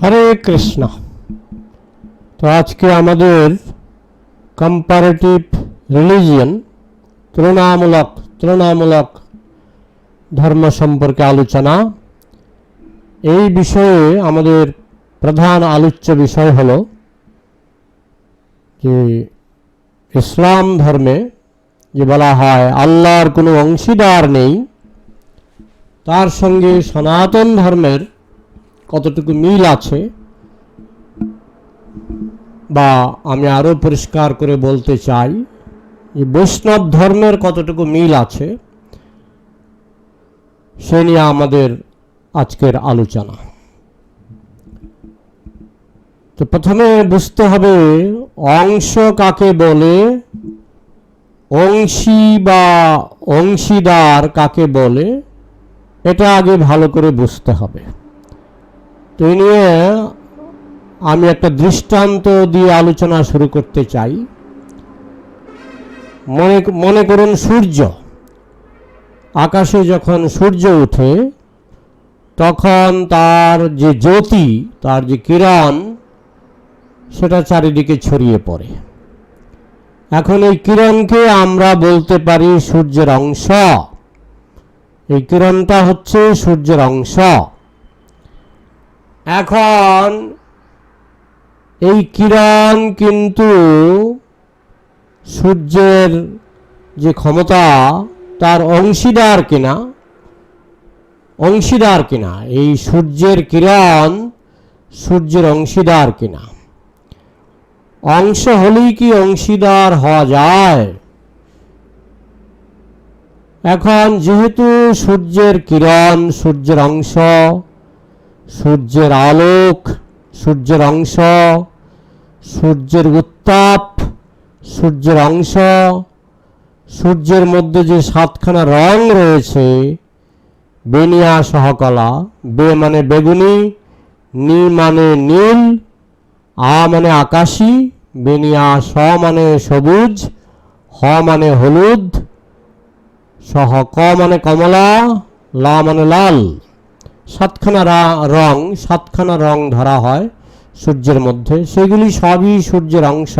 হরে কৃষ্ণ। তো আজকে আমাদের কম্পারেটিভ রিলিজিয়ন তুলনামূলক তুলনামূলক ধর্ম সম্পর্কে আলোচনা। এই বিষয়ে আমাদের প্রধান আলোচ্য বিষয় হল যে ইসলাম ধর্মে যে বলা হয় আল্লাহর কোনো অংশীদার নেই, তার সঙ্গে সনাতন ধর্মের কতটুকু মিল আছে বা আমি আরও পরিষ্কার করে বলতে চাই যে বৈষ্ণব ধর্মের কতটুকু মিল আছে সে নিয়ে আমাদের আজকের আলোচনা। তো প্রথমে বুঝতে হবে অংশ কাকে বলে, অংশী বা অংশীদার কাকে বলে, এটা আগে ভালো করে বুঝতে হবে। তো এই নিয়ে আমি একটা দৃষ্টান্ত দিয়ে আলোচনা শুরু করতে চাই। মনে মনে করুন সূর্য। আকাশে যখন সূর্য ওঠে তখন তার যে জ্যোতি, তার যে কিরণ, সেটা চারিদিকে ছড়িয়ে পড়ে। এখন এই কিরণকে আমরা বলতে পারি সূর্যের অংশ। এই কিরণটা হচ্ছে সূর্যের অংশ। এখন এই কিরণ কিন্তু সূর্যের যে ক্ষমতা, তার অংশীদার কিনা? অংশীদার কিনা? এই সূর্যের কিরণ সূর্যের অংশীদার কিনা? অংশ হলেই কি অংশীদার হওয়া যায়? এখন যেহেতু সূর্যের কিরণ সূর্যের অংশ সূর্যের আলোক, সূর্যের অংশ, সূর্যের উত্তাপ, সূর্যের অংশ, সূর্যের মধ্যে যে সাতখানা রং রয়েছে, বেনিয়া সহকলা, বে মানে বেগুনি, নি মানে নীল, আ মানে আকাশী, বেনিয়া স মানে সবুজ, হ মানে হলুদ, সহ ক মানে কমলা, লা মানে লাল। সাতখানা রা- সাতখানা রং ধরা হয় সূর্যের মধ্যে। সেগুলি সবই সূর্যের অংশ।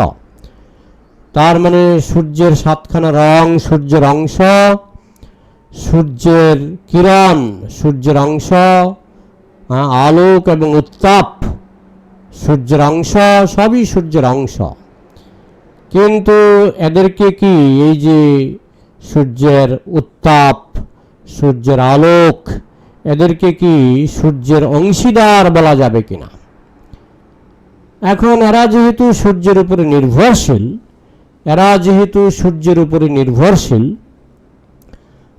তার মানে সূর্যের সাতখানা রং সূর্যের অংশ, সূর্যের কিরণ সূর্যের অংশ আলোক এবং উত্তাপ সূর্যের অংশ, সবই সূর্যের অংশ। কিন্তু এদেরকে কি এই যে সূর্যের উত্তাপ, সূর্যের আলোক এদেরকে কি সূর্যের অংশীদার বলা যাবে কিনা? এখন এরা যেহেতু সূর্যের উপরে নির্ভরশীল, এরা যেহেতু সূর্যের উপরে নির্ভরশীল,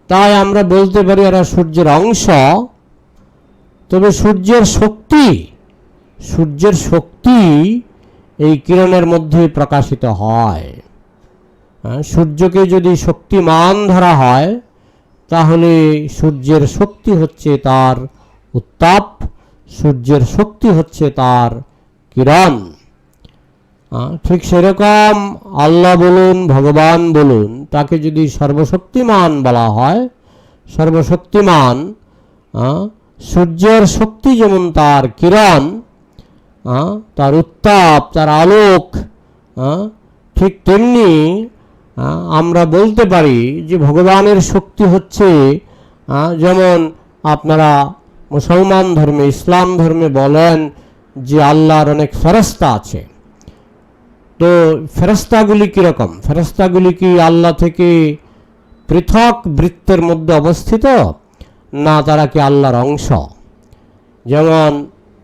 তাই আমরা বলতে পারি এরা সূর্যের অংশ। তবে সূর্যের শক্তি সূর্যের শক্তি এই কিরণের মধ্যে প্রকাশিত হয়। সূর্যকে যদি শক্তিমান ধরা হয় তাহলে সূর্যের শক্তি হচ্ছে তার উত্তাপ, সূর্যের শক্তি হচ্ছে তার কিরণ। ঠিক সেরকম আল্লাহ বলুন, ভগবান বলুন, তাকে যদি সর্বশক্তিমান বলা হয়, সর্বশক্তিমান সূর্যের শক্তি যেমন তার কিরণ তার উত্তাপ, তার আলোক ঠিক তেমনি আমরা বলতে পারি যে ভগবানের শক্তি হচ্ছে যেমন আপনারা মুসলমান ধর্মে, ইসলাম ধর্মে বলেন যে আল্লাহর অনেক ফেরস্তা আছে। তো ফেরস্তাগুলি কীরকম? ফেরস্তাগুলি কি আল্লাহ থেকে পৃথক বৃত্তের মধ্যে অবস্থিত, না তারা কি আল্লাহর অংশ? যেমন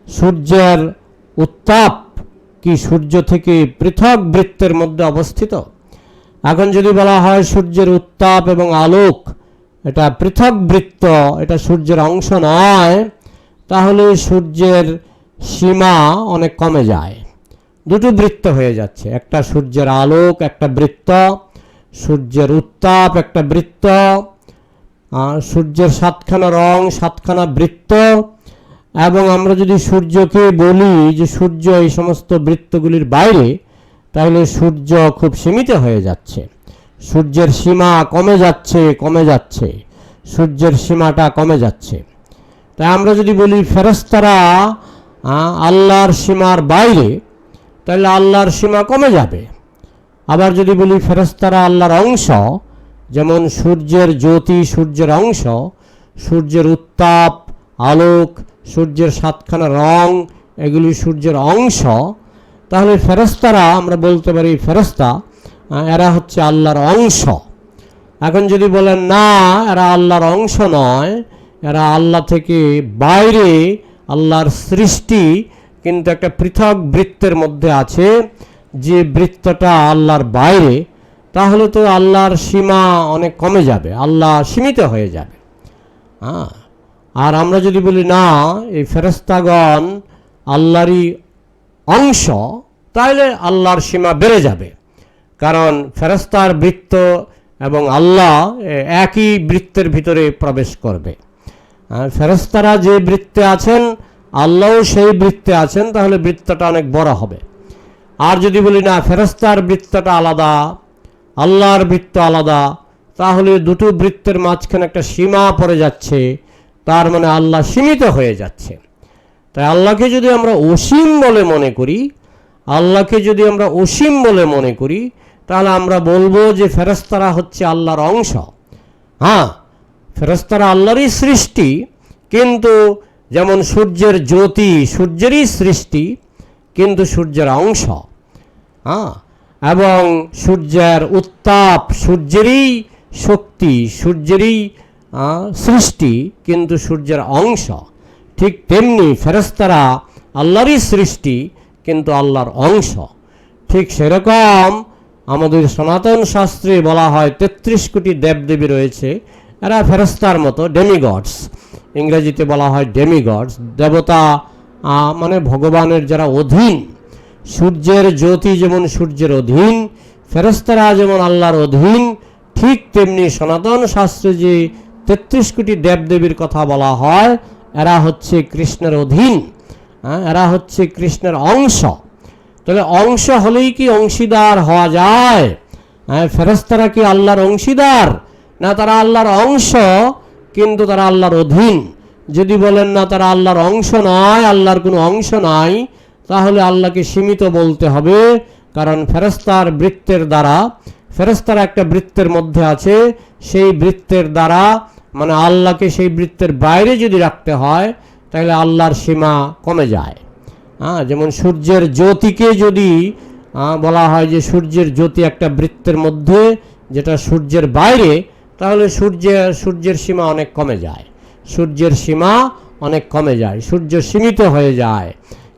সূর্যের উত্তাপ কি সূর্য থেকে পৃথক বৃত্তের মধ্যে অবস্থিত? এখন যদি বলা হয় সূর্যের উত্তাপ এবং আলোক, এটা পৃথক বৃত্ত, এটা সূর্যের অংশ নয়, তাহলে সূর্যের সীমা অনেক কমে যায়। দুটো বৃত্ত হয়ে যাচ্ছে, একটা সূর্যের আলোক, একটা বৃত্ত, সূর্যের উত্তাপ একটা বৃত্ত সূর্যের সাতখানা রং সাতখানা বৃত্ত, এবং আমরা যদি সূর্যকে বলি যে সূর্য এই সমস্ত বৃত্তগুলির বাইরে তাহলে সূর্য খুব সীমিত হয়ে যাচ্ছে। সূর্যের সীমা কমে যাচ্ছে কমে যাচ্ছে। সূর্যের সীমাটা কমে যাচ্ছে। তাই আমরা যদি বলি ফেরেস্তারা আল্লাহর সীমার বাইরে, তাহলে আল্লাহর সীমা কমে যাবে। আবার যদি বলি ফেরেস্তারা আল্লাহর অংশ, যেমন সূর্যের জ্যোতি সূর্যের অংশ, সূর্যের উত্তাপ, আলোক, সূর্যের সাতখানা রং, এগুলি সূর্যের অংশ তাহলে ফেরস্তারা আমরা বলতে পারি ফেরেস্তা এরা হচ্ছে আল্লাহর অংশ। এখন যদি বলেন, না, এরা আল্লাহর অংশ নয়, এরা আল্লাহ থেকে বাইরে, আল্লাহর সৃষ্টি, কিন্তু একটা পৃথক বৃত্তের মধ্যে আছে, যে বৃত্তটা আল্লাহর বাইরে, তাহলে তো আল্লাহর সীমা অনেক কমে যাবে, আল্লাহ সীমিত হয়ে যাবে। হ্যাঁ আর আমরা যদি বলি, না, এই ফেরেস্তাগণ আল্লাহরই অংশ, তাহলে আল্লাহর সীমা বেড়ে যাবে। কারণ ফেরেস্তার বৃত্ত এবং আল্লাহ একই বৃত্তের ভিতরে প্রবেশ করবে। ফেরেস্তারা যে বৃত্তে আছেন, আল্লাহও সেই বৃত্তে আছেন, তাহলে বৃত্তটা অনেক বড় হবে। আর যদি বলি না ফেরেস্তার বৃত্তটা আলাদা, আল্লাহর বৃত্ত আলাদা, তাহলে দুটো বৃত্তের মাঝখানে একটা সীমা পড়ে যাচ্ছে, তার মানে আল্লাহ সীমিত হয়ে যাচ্ছে। তাই আল্লাহকে যদি আমরা অসীম বলে মনে করি, আল্লাহকে যদি আমরা অসীম বলে মনে করি, তাহলে আমরা বলব যে ফেরেস্তারা হচ্ছে আল্লাহর অংশ। হ্যাঁ ফেরেস্তারা আল্লাহরই সৃষ্টি, কিন্তু যেমন সূর্যের জ্যোতি সূর্যেরই সৃষ্টি, কিন্তু সূর্যের অংশ। হ্যাঁ এবং সূর্যের উত্তাপ সূর্যেরই শক্তি, সূর্যেরই সৃষ্টি, কিন্তু সূর্যের অংশ। ঠিক তেমনি ফেরেস্তারা আল্লাহরই সৃষ্টি, কিন্তু আল্লাহর অংশ। ঠিক সেরকম আমাদের সনাতন শাস্ত্রে বলা হয় তেত্রিশ কোটি দেবদেবী রয়েছে। এরা ফেরেস্তার মতো ডেমিগডস ইংরেজিতে বলা হয় ডেমিগডস দেবতা মানে ভগবানের যারা অধীন, সূর্যের জ্যোতি যেমন সূর্যের অধীন ফেরেস্তারা যেমন আল্লাহর অধীন, ঠিক তেমনি সনাতন শাস্ত্রে যে তেত্রিশ কোটি দেবদেবীর কথা বলা হয় এরা হচ্ছে কৃষ্ণের অধীন হ্যাঁ, এরা হচ্ছে কৃষ্ণের অংশ। তাহলে অংশ হলেই কি অংশীদার হওয়া যায়? হ্যাঁ ফেরেস্তারা কি আল্লাহর অংশীদার? না তারা আল্লাহর অংশ কিন্তু তারা আল্লাহর অধীন। যদি বলেন না তারা আল্লাহর অংশ নয় আল্লাহর কোনো অংশ নাই তাহলে আল্লাহকে সীমিত বলতে হবে কারণ ফেরেস্তার বৃত্তের দ্বারা ফেরেস্তারা একটা বৃত্তের মধ্যে আছে সেই বৃত্তের দ্বারা মানে আল্লাহকে সেই বৃত্তের বাইরে যদি রাখতে হয়, তাহলে আল্লাহর সীমা কমে যায়। হ্যাঁ যেমন সূর্যের জ্যোতিকে যদি বলা হয় যে সূর্যের জ্যোতি একটা বৃত্তের মধ্যে যেটা সূর্যের বাইরে, তাহলে সূর্যের সূর্যের সীমা অনেক কমে যায়। সূর্যের সীমা অনেক কমে যায়, সূর্য সীমিত হয়ে যায়।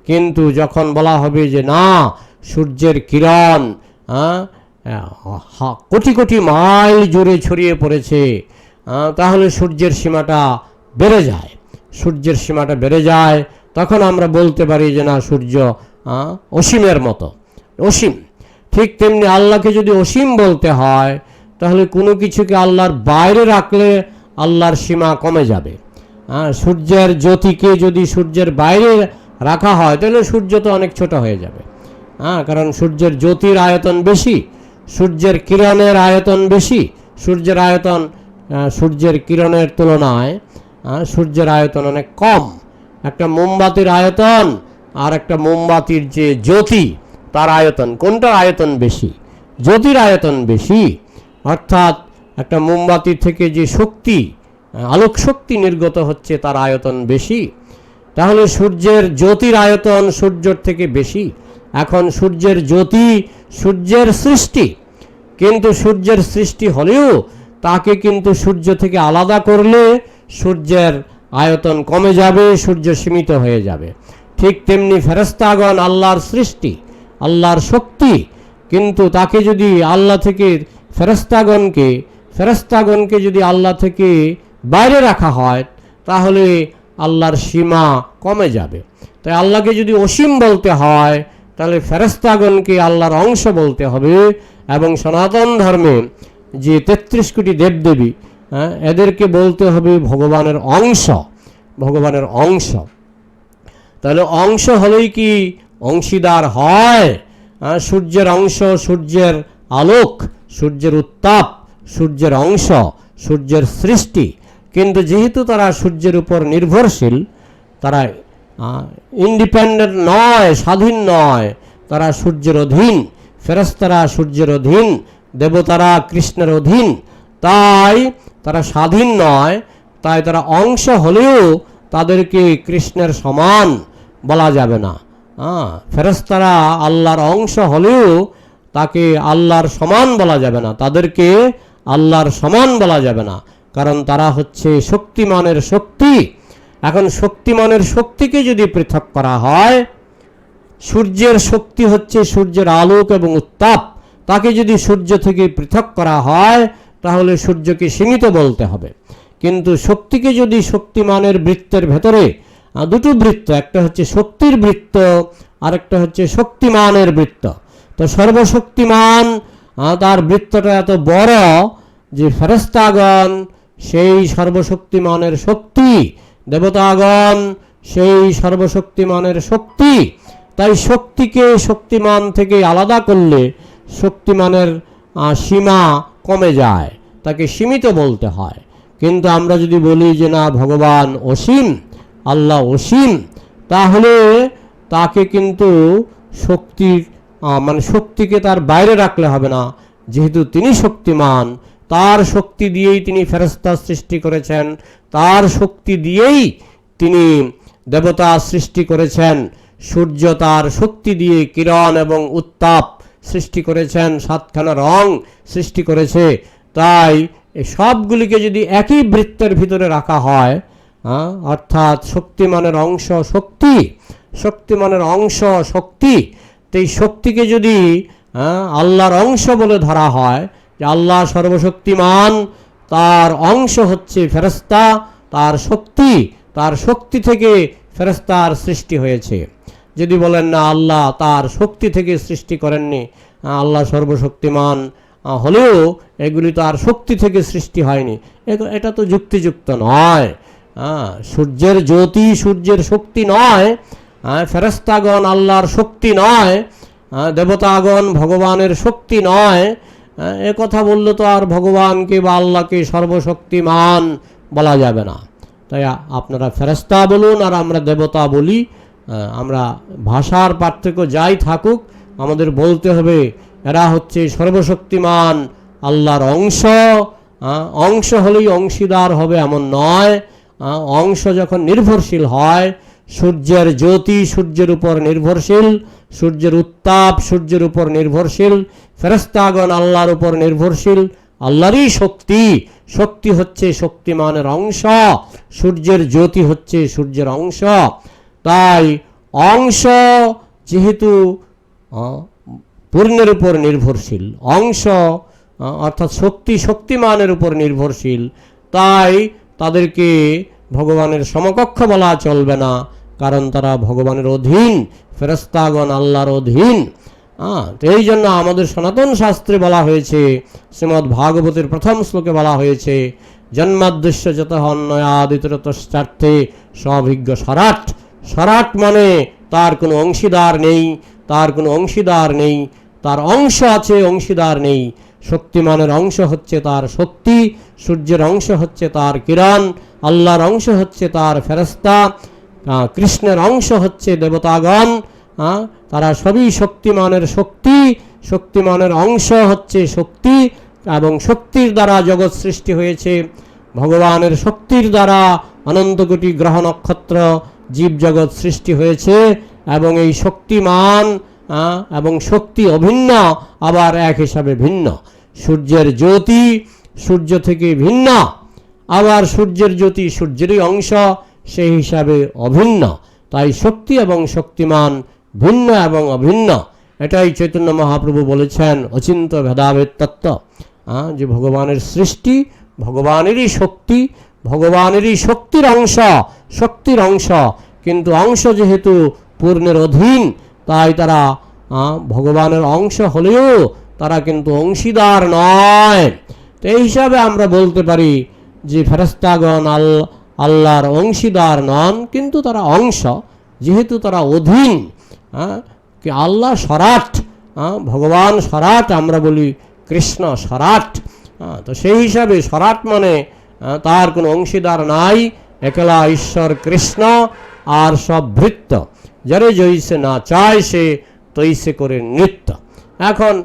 কিন্তু যখন বলা হবে যে না, সূর্যের কিরণ কোটি কোটি মাইল জুড়ে ছড়িয়ে পড়েছে তাহলে সূর্যের সীমাটা বেড়ে যায়। সূর্যের সীমাটা বেড়ে যায়, তখন আমরা বলতে পারি যে না, সূর্য অসীমের মতো। অসীম। ঠিক তেমনি আল্লাহকে যদি অসীম বলতে হয়, তাহলে কোনো কিছুকে আল্লাহর বাইরে রাখলে আল্লাহর সীমা কমে যাবে। সূর্যের জ্যোতিকে যদি সূর্যের বাইরে রাখা হয়, তাহলে সূর্য তো অনেক ছোট হয়ে যাবে। হ্যাঁ কারণ সূর্যের জ্যোতির আয়তন বেশি, সূর্যের কিরণের আয়তন বেশি, সূর্যের আয়তন সূর্যের কিরণের তুলনায় সূর্যের আয়তন অনেক কম। একটা মোমবাতির আয়তন আর একটা মোমবাতির যে জ্যোতি, তার আয়তন, কোনটার আয়তন বেশি? জ্যোতির আয়তন বেশি। অর্থাৎ একটা মোমবাতি থেকে যে শক্তি আলোক শক্তি নির্গত হচ্ছে, তার আয়তন বেশি। তাহলে সূর্যের জ্যোতির আয়তন সূর্যর থেকে বেশি। এখন সূর্যের জ্যোতি সূর্যের সৃষ্টি। কিন্তু সূর্যের সৃষ্টি হলেও তাকে কিন্তু সূর্য থেকে আলাদা করলে সূর্যের আয়তন কমে যাবে, সূর্য সীমিত হয়ে যাবে। ঠিক তেমনি ফেরেস্তাগণ আল্লাহর সৃষ্টি, আল্লাহর শক্তি, কিন্তু তাকে যদি আল্লাহ থেকে ফেরেস্তাগণকে ফেরেস্তাগণকে যদি আল্লাহ থেকে বাইরে রাখা হয়, তাহলে আল্লাহর সীমা কমে যাবে। তাই আল্লাহকে যদি অসীম বলতে হয়, তাহলে ফেরেস্তাগণকে আল্লাহর অংশ বলতে হবে এবং সনাতন ধর্মে যে তেত্রিশ কোটি দেবদেবী হ্যাঁ, এদেরকে বলতে হবে ভগবানের অংশ ভগবানের অংশ। তাহলে অংশ হলেই কি অংশীদার হয়? আহ, সূর্যের অংশ সূর্যের আলোক সূর্যের উত্তাপ সূর্যের অংশ সূর্যের সৃষ্টি। কিন্তু যেহেতু তারা সূর্যের উপর নির্ভরশীল তারা ইন্ডিপেন্ডেন্ট নয় স্বাধীন নয় তারা সূর্যের অধীন ফেরস্তারা সূর্যের অধীন দেবতারা কৃষ্ণের অধীন। তাই তারা স্বাধীন নয়, তাই তারা অংশ হলেও তাদেরকে কৃষ্ণের সমান বলা যাবে না। হ্যাঁ ফেরস্তারা আল্লাহর অংশ হলেও তাকে আল্লাহর সমান বলা যাবে না, তাদেরকে আল্লাহর সমান বলা যাবে না। কারণ তারা হচ্ছে শক্তিমানের শক্তি। এখন শক্তিমানের শক্তিকে যদি পৃথক করা হয়, সূর্যের শক্তি হচ্ছে সূর্যের আলোক এবং উত্তাপ। তাকে যদি সূর্য থেকে পৃথক করা হয়, তাহলে সূর্যকে সীমিত বলতে হবে। কিন্তু শক্তিকে যদি শক্তিমানের বৃত্তের ভেতরে দুটো বৃত্ত, একটা হচ্ছে শক্তির বৃত্ত, আরেকটা হচ্ছে শক্তিমানের বৃত্ত। তো সর্বশক্তিমান তার বৃত্তটা এত বড় যে ফেরেস্তাগণ সেই সর্বশক্তিমানের শক্তি, দেবতাগণ, সেই সর্বশক্তিমানের শক্তি, তাই শক্তিকে শক্তিমান থেকে আলাদা করলে শক্তিমানের সীমা কমে যায়। তাকে সীমিত বলতে হয়। কিন্তু আমরা যদি বলি যে না, ভগবান অসীম, আল্লাহ অসীম, তাহলে তাকে কিন্তু শক্তির মানে শক্তিকে তার বাইরে রাখলে হবে না। যেহেতু তিনি শক্তিমান, তার শক্তি দিয়েই তিনি ফেরস্তা সৃষ্টি করেছেন, তার শক্তি দিয়েই তিনি দেবতা সৃষ্টি করেছেন। সূর্য তার শক্তি দিয়ে কিরণ এবং উত্তাপ সৃষ্টি করেছেন, সাতখানা রং সৃষ্টি করেছে। তাই সবগুলিকে যদি একই বৃত্তের ভিতরে রাখা হয় অর্থাৎ শক্তিমানের অংশ শক্তি, শক্তিমানের অংশ শক্তি তো এই শক্তিকে যদি আল্লাহর অংশ বলে ধরা হয়, যে আল্লাহ সর্বশক্তিমান, তার অংশ হচ্ছে ফেরেস্তা তার শক্তি তার শক্তি থেকে ফেরেস্তার সৃষ্টি হয়েছে। যদি বলেন, না, আল্লাহ তার শক্তি থেকে সৃষ্টি করেননি আল্লাহ সর্বশক্তিমান হলেও এগুলি তো আর শক্তি থেকে সৃষ্টি হয়নি। এটা তো যুক্তিযুক্ত নয়। সূর্যের জ্যোতি সূর্যের শক্তি নয় ফেরেস্তাগণ আল্লাহর শক্তি নয় দেবতাগণ ভগবানের শক্তি নয়। এ কথা বললে তো আর ভগবানকে বা আল্লাহকে সর্বশক্তিমান বলা যাবে না। তাই আপনারা ফেরেস্তা বলুন আর আমরা দেবতা বলি। আমরা ভাষার পার্থক্য যাই থাকুক, আমাদের বলতে হবে, এরা হচ্ছে সর্বশক্তিমান, আল্লাহর অংশ। অংশ হলেই অংশীদার হবে এমন নয়। অংশ যখন নির্ভরশীল হয়, সূর্যের জ্যোতি সূর্যের উপর নির্ভরশীল, সূর্যের উত্তাপ সূর্যের উপর নির্ভরশীল ফেরেস্তাগণ আল্লাহর উপর নির্ভরশীল, আল্লাহরই শক্তি। শক্তি হচ্ছে শক্তিমানের অংশ, সূর্যের জ্যোতি হচ্ছে সূর্যের অংশ। তাই অংশ যেহেতু পূর্ণের উপর নির্ভরশীল, অংশ অর্থাৎ শক্তি শক্তিমানের উপর নির্ভরশীল, তাই তাদেরকে ভগবানের সমকক্ষ বলা চলবে না, কারণ তারা ভগবানের অধীন ফেরস্তাগণ আল্লাহর অধীন। এই জন্য আমাদের সনাতন শাস্ত্রে বলা হয়েছে, শ্রীমদ্ ভাগবতের প্রথম শ্লোকে বলা হয়েছে, জন্মাদৃশ্য যত অন্যয়াদিতরতশ্চার্থে স্বভিজ্ঞ সরাট। সরাট মানে তার কোনো অংশীদার নেই, তার কোনো অংশীদার নেই, তার অংশ আছে, অংশীদার নেই। শক্তিমানের অংশ হচ্ছে তার শক্তি, সূর্যের অংশ হচ্ছে তার কিরণ, আল্লাহর অংশ হচ্ছে তার ফেরস্তা কৃষ্ণের অংশ হচ্ছে দেবতাগণ তারা সবই শক্তিমানের শক্তি, শক্তিমানের অংশ হচ্ছে শক্তি এবং শক্তির দ্বারা জগৎ সৃষ্টি হয়েছে। ভগবানের শক্তির দ্বারা অনন্ত কোটি গ্রহ নক্ষত্র জীবজগৎ সৃষ্টি হয়েছে এবং এই শক্তিমান এবং শক্তি অভিন্ন, আবার এক হিসাবে ভিন্ন। সূর্যের জ্যোতি সূর্য থেকে ভিন্ন, আবার সূর্যের জ্যোতি সূর্যেরই অংশ, সেই হিসাবে অভিন্ন। তাই শক্তি এবং শক্তিমান ভিন্ন এবং অভিন্ন। এটাই চৈতন্য মহাপ্রভু বলেছেন, অচিন্ত ভেদাভেদ তত্ত্ব। যে ভগবানের সৃষ্টি, ভগবানেরই শক্তি, ভগবানেরই শক্তির অংশ শক্তির অংশ। কিন্তু অংশ যেহেতু পূর্ণের অধীন, তাই তারা ভগবানের অংশ হলেও তারা কিন্তু অংশীদার নয়। তো এই হিসাবে আমরা বলতে পারি যে ফেরস্তাগণ আল, আল্লাহর অংশীদার নন, কিন্তু তারা অংশ। যেহেতু তারা অধীন কি আল্লাহ সরাট ভগবান সরাট, আমরা বলি কৃষ্ণ সরাট তো সেই হিসাবে সরাট মানে তার কোনো অংশীদার নাই। একলা ঈশ্বর কৃষ্ণ আর সব ভৃত্য। যারে জইসে না চায় সে তৈসে করে নৃত্য। এখন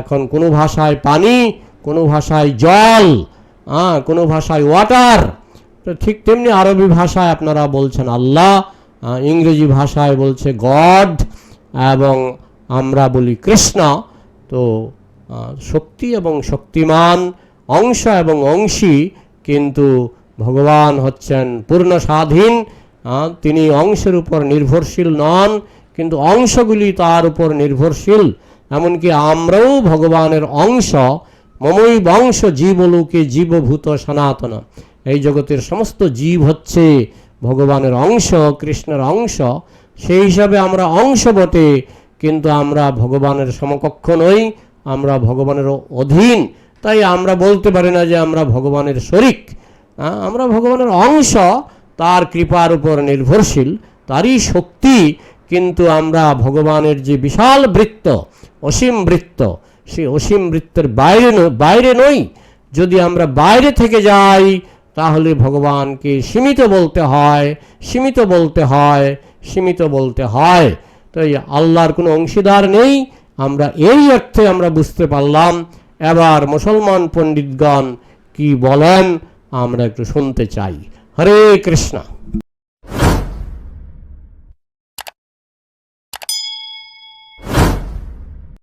এখন কোনো ভাষায় পানি কোনো ভাষায় জল আহ, কোনো ভাষায় ওয়াটার তো ঠিক তেমনি আরবি ভাষায় আপনারা বলছেন আল্লাহ ইংরেজি ভাষায় বলছে গড এবং আমরা বলি কৃষ্ণ। তো শক্তি এবং শক্তিমান অংশ এবং অংশী কিন্তু ভগবান হচ্ছেন পূর্ণ স্বাধীন তিনি অংশের উপর নির্ভরশীল নন, কিন্তু অংশগুলি তার উপর নির্ভরশীল। এমনকি আমরাও ভগবানের অংশ, মমই বংশ জীবলোকে জীবভূত সনাতন। এই জগতের সমস্ত জীব হচ্ছে ভগবানের অংশ, কৃষ্ণের অংশ। সেই হিসাবে আমরা অংশ বটে, কিন্তু আমরা ভগবানের সমকক্ষ নই, আমরা ভগবানের অধীন। তাই আমরা বলতে পারি না যে আমরা ভগবানের শরিক। আমরা ভগবানের অংশ, তার কৃপার উপর নির্ভরশীল, তারই শক্তি, কিন্তু আমরা ভগবানের যে বিশাল বৃত্ত, অসীম বৃত্ত সেই অসীম বৃত্তের বাইরে বাইরে নই। যদি আমরা বাইরে থেকে যাই, তাহলে ভগবানকে সীমিত বলতে হয়, সীমিত বলতে হয়, সীমিত বলতে হয়। তো এই আল্লাহর কোনো অংশীদার নেই। আমরা এই অর্থে আমরা বুঝতে পারলাম, এবার মুসলমান পণ্ডিতগণ কি বলেন? আমরা একটু শুনতে চাই। হরে কৃষ্ণ।